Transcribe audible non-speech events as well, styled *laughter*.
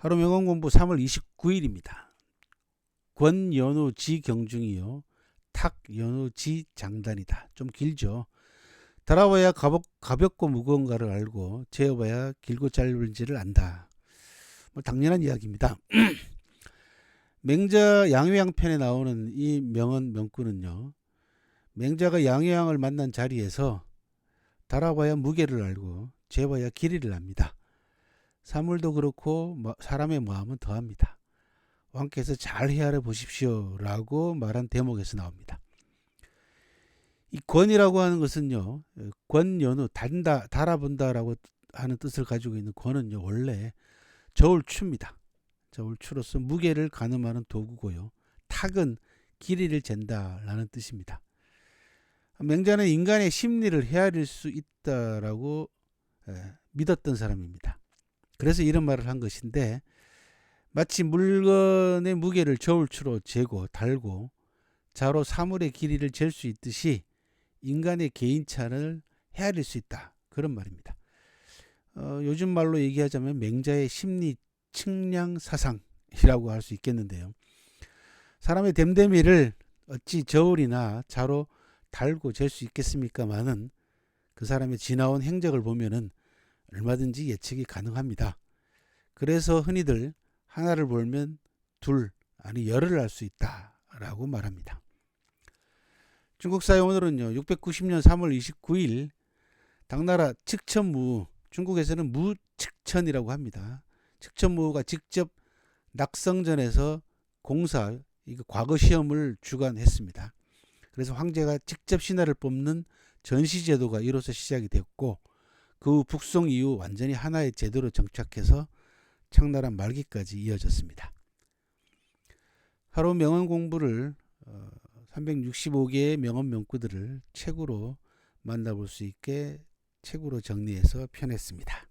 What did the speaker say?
하루 명언 공부 3월 29일입니다. 권연우 지경중이요. 탁연우 지장단이다. 좀 길죠. 달아봐야 가볍, 가볍고 무거운가를 알고 재어봐야 길고 짧은지를 안다. 뭐 당연한 이야기입니다. *clears throat* 맹자 양효양편에 나오는 이 명언 명구는요. 맹자가 양효양을 만난 자리에서 달아봐야 무게를 알고 재봐야 길이를 압니다. 사물도 그렇고 마- 사람의 마음은 더합니다. 왕께서 잘 헤아려 보십시오라고 말한 대목에서 나옵니다. 이 권이라고 하는 것은요, 권연우 단다 달아본다라고 하는 뜻을 가지고 있는 권은요 원래 저울추입니다. 저울추로서 무게를 가늠하는 도구고요. 탁은 길이를 잰다라는 뜻입니다. 맹자는 인간의 심리를 헤아릴 수 있다라고 에, 믿었던 사람입니다. 그래서 이런 말을 한 것인데 마치 물건의 무게를 저울추로 재고 달고 자로 사물의 길이를 잴 수 있듯이 인간의 개인차를 헤아릴 수 있다 그런 말입니다. 어, 요즘 말로 얘기하자면 맹자의 심리 측량 사상이라고 할 수 있겠는데요. 사람의 됨됨이를 어찌 저울이나 자로 달고 잴 수 있겠습니까마는 그 사람의 지나온 행적을 보면은 얼마든지 예측이 가능합니다. 그래서 흔히들 하나를 볼면 둘 아니 열을 알 수 있다라고 말합니다. 중국 사회 오늘은요 690년 3월 29일 당나라 측천무 중국에서는 무측천이라고 합니다. 측천무가 직접 낙성전에서 공사 이거 과거 시험을 주관했습니다. 그래서 황제가 직접 신하를 뽑는 전시제도가 이로써 시작이 됐고 그후 북송 이후 완전히 하나의 제도로 정착해서 청나라 말기까지 이어졌습니다. 하루 명언 공부를 365개의 명언 명구들을 책으로 만나볼 수 있게 책으로 정리해서 펴냈습니다.